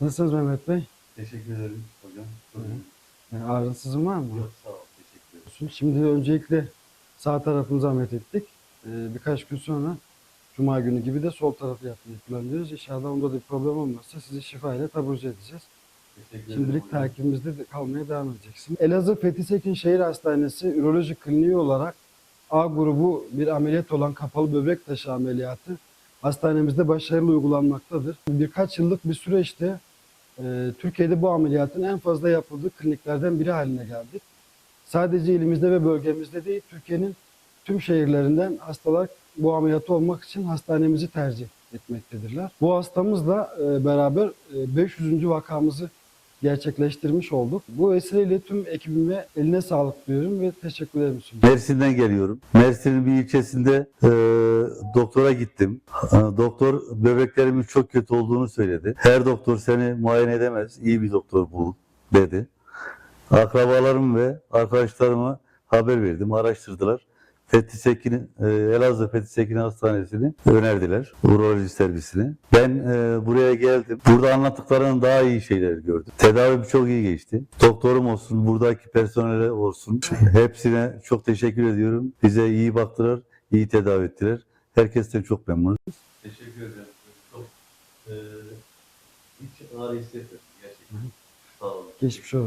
Nasılsınız Mehmet Bey? Teşekkür ederim hocam. Çok iyi. Yani ağrınsızın var mı? Yok sağ ol. Teşekkür ederim. Şimdi öncelikle sağ tarafımızı ameliyat ettik. Ee, birkaç gün sonra Cuma günü gibi de sol tarafı yapmayı planlıyoruz. İnşallah onda da bir problem olmazsa sizi şifa ile taburcu edeceğiz. Şimdilik hocam. takibimizde de kalmaya devam edeceksin. Elazığ Fethi Sekin Şehir Hastanesi Üroloji Kliniği olarak A grubu bir ameliyat olan kapalı böbrek taşı ameliyatı hastanemizde başarılı uygulanmaktadır. Birkaç yıllık bir süreçte e, Türkiye'de bu ameliyatın en fazla yapıldığı kliniklerden biri haline geldik. Sadece ilimizde ve bölgemizde değil, Türkiye'nin tüm şehirlerinden hastalar bu ameliyatı olmak için hastanemizi tercih etmektedirler. Bu hastamızla e, beraber e, 500. vakamızı gerçekleştirmiş olduk. Bu vesileyle tüm ekibime eline sağlık diyorum ve teşekkürlerimi sunuyorum. Mersin'den geliyorum. Mersin'in bir ilçesinde e, doktora gittim. Doktor böbreklerimin çok kötü olduğunu söyledi. Her doktor seni muayene edemez. İyi bir doktor bul dedi. Akrabalarım ve arkadaşlarıma haber verdim. Araştırdılar. Fethi Sekin, e, Elazığ Fethi Sekin Hastanesi'ni önerdiler. Uroloji servisini. Ben e, buraya geldim. Burada anlattıklarının daha iyi şeyler gördüm. Tedavim çok iyi geçti. Doktorum olsun, buradaki personele olsun. Hepsine çok teşekkür ediyorum. Bize iyi baktılar, iyi tedavi ettiler. Herkesten çok memnunum. Teşekkür ederim. Çok, hiç ağrı hissetmedim gerçekten. Sağ olun. Geçmiş olsun.